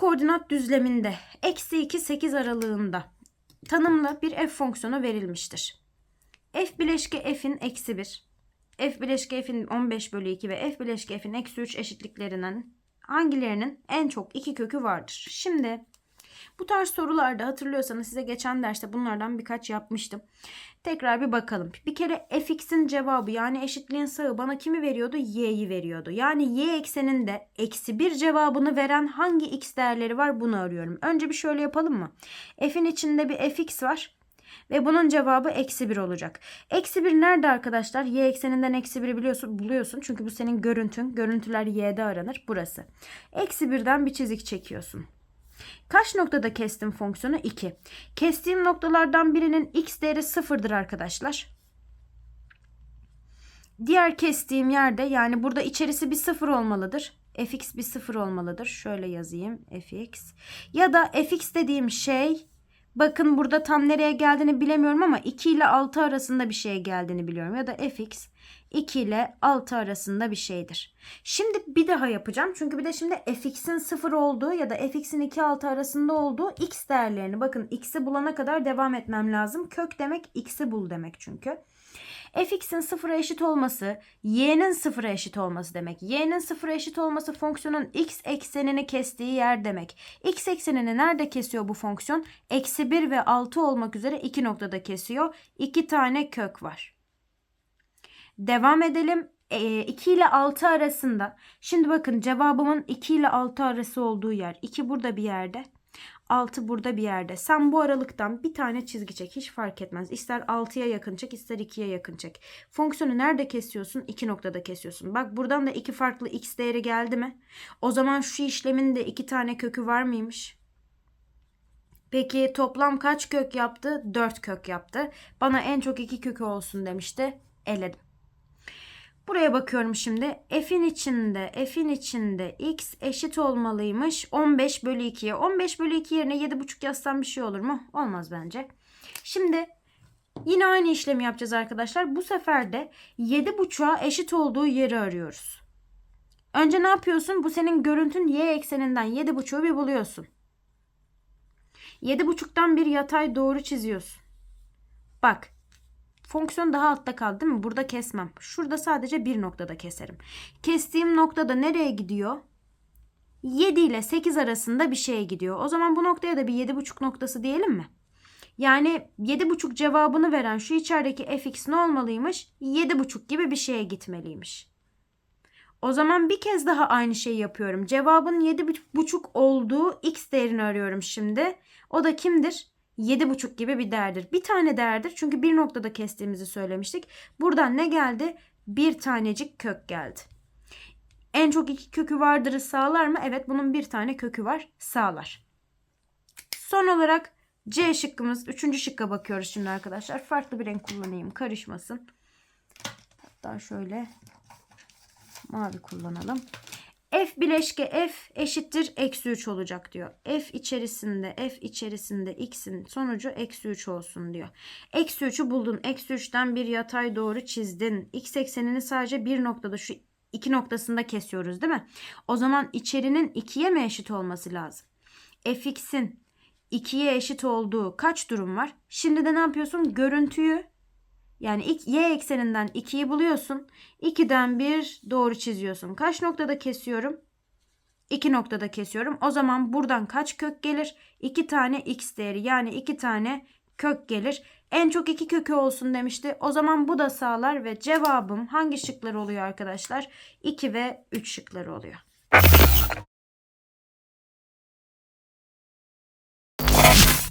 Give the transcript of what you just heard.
koordinat düzleminde eksi 2 8 aralığında tanımlı bir f fonksiyonu verilmiştir. f bileşke f'in eksi 1, f bileşke f'in 15 bölü 2 ve f bileşke f'in eksi 3 eşitliklerinden hangilerinin en çok iki kökü vardır? Şimdi bu tarz sorularda hatırlıyorsanız size geçen derste bunlardan birkaç yapmıştım. Tekrar bir bakalım. Bir kere fx'in cevabı yani eşitliğin sağı bana kimi veriyordu? y'yi veriyordu. Yani y ekseninde eksi bir cevabını veren hangi x değerleri var bunu arıyorum. Önce bir şöyle yapalım mı? f'in içinde bir fx var. Ve bunun cevabı eksi 1 olacak. Eksi 1 nerede arkadaşlar? Y ekseninden eksi 1'i biliyorsun, buluyorsun. Çünkü bu senin görüntün. Görüntüler y'de aranır. Burası. Eksi 1'den bir çizik çekiyorsun. Kaç noktada kestim fonksiyonu? 2. Kestiğim noktalardan birinin x değeri sıfırdır arkadaşlar. Diğer kestiğim yerde yani burada içerisi bir sıfır olmalıdır. fx bir sıfır olmalıdır. Şöyle yazayım fx. Ya da fx dediğim şey bakın burada tam nereye geldiğini bilemiyorum ama 2 ile 6 arasında bir şeye geldiğini biliyorum. Ya da fx 2 ile 6 arasında bir şeydir. Şimdi bir daha yapacağım. Çünkü bir de şimdi fx'in 0 olduğu ya da fx'in 2 6 arasında olduğu x değerlerini bakın x'i bulana kadar devam etmem lazım. Kök demek x'i bul demek çünkü. fx'in 0'a eşit olması y'nin 0'a eşit olması demek. y'nin 0'a eşit olması fonksiyonun x eksenini kestiği yer demek. x eksenini nerede kesiyor bu fonksiyon? Eksi 1 ve 6 olmak üzere iki noktada kesiyor. 2 tane kök var. Devam edelim. 2 ile 6 arasında. Şimdi bakın cevabımın 2 ile 6 arası olduğu yer. 2 burada bir yerde. 6 burada bir yerde. Sen bu aralıktan bir tane çizgi çek. Hiç fark etmez. İster 6'ya yakın çek ister 2'ye yakın çek. Fonksiyonu nerede kesiyorsun? 2 noktada kesiyorsun. Bak buradan da iki farklı x değeri geldi mi? O zaman şu işlemin de 2 tane kökü var mıymış? Peki toplam kaç kök yaptı? 4 kök yaptı. Bana en çok 2 kökü olsun demişti. Eledim. Buraya bakıyorum şimdi. F'in içinde, F'in içinde x eşit olmalıymış 15 bölü 2'ye. 15 bölü 2 yerine 7,5 yazsam bir şey olur mu? Olmaz bence. Şimdi yine aynı işlemi yapacağız arkadaşlar. Bu sefer de 7,5'a eşit olduğu yeri arıyoruz. Önce ne yapıyorsun? Bu senin görüntün y ekseninden 7,5'u bir buluyorsun. 7,5'tan bir yatay doğru çiziyorsun. Bak Fonksiyon daha altta kaldı değil mi? Burada kesmem. Şurada sadece bir noktada keserim. Kestiğim noktada nereye gidiyor? 7 ile 8 arasında bir şeye gidiyor. O zaman bu noktaya da bir 7,5 noktası diyelim mi? Yani 7,5 cevabını veren şu içerideki fx ne olmalıymış? 7,5 gibi bir şeye gitmeliymiş. O zaman bir kez daha aynı şeyi yapıyorum. Cevabın 7,5 olduğu x değerini arıyorum şimdi. O da kimdir? 7,5 gibi bir değerdir. Bir tane değerdir çünkü bir noktada kestiğimizi söylemiştik. Buradan ne geldi? Bir tanecik kök geldi. En çok iki kökü vardırı sağlar mı? Evet bunun bir tane kökü var. Sağlar. Son olarak C şıkkımız. Üçüncü şıkka bakıyoruz şimdi arkadaşlar. Farklı bir renk kullanayım. Karışmasın. Hatta şöyle mavi kullanalım. F bileşke F eşittir eksi 3 olacak diyor. F içerisinde F içerisinde x'in sonucu eksi 3 olsun diyor. Eksi 3'ü buldun. Eksi 3'ten bir yatay doğru çizdin. X eksenini sadece bir noktada şu iki noktasında kesiyoruz değil mi? O zaman içerinin 2'ye mi eşit olması lazım? fx'in 2'ye eşit olduğu kaç durum var? Şimdi de ne yapıyorsun? Görüntüyü yani y ekseninden 2'yi buluyorsun. 2'den bir doğru çiziyorsun. Kaç noktada kesiyorum? 2 noktada kesiyorum. O zaman buradan kaç kök gelir? 2 tane x değeri yani 2 tane kök gelir. En çok 2 kökü olsun demişti. O zaman bu da sağlar ve cevabım hangi şıklar oluyor arkadaşlar? 2 ve 3 şıkları oluyor.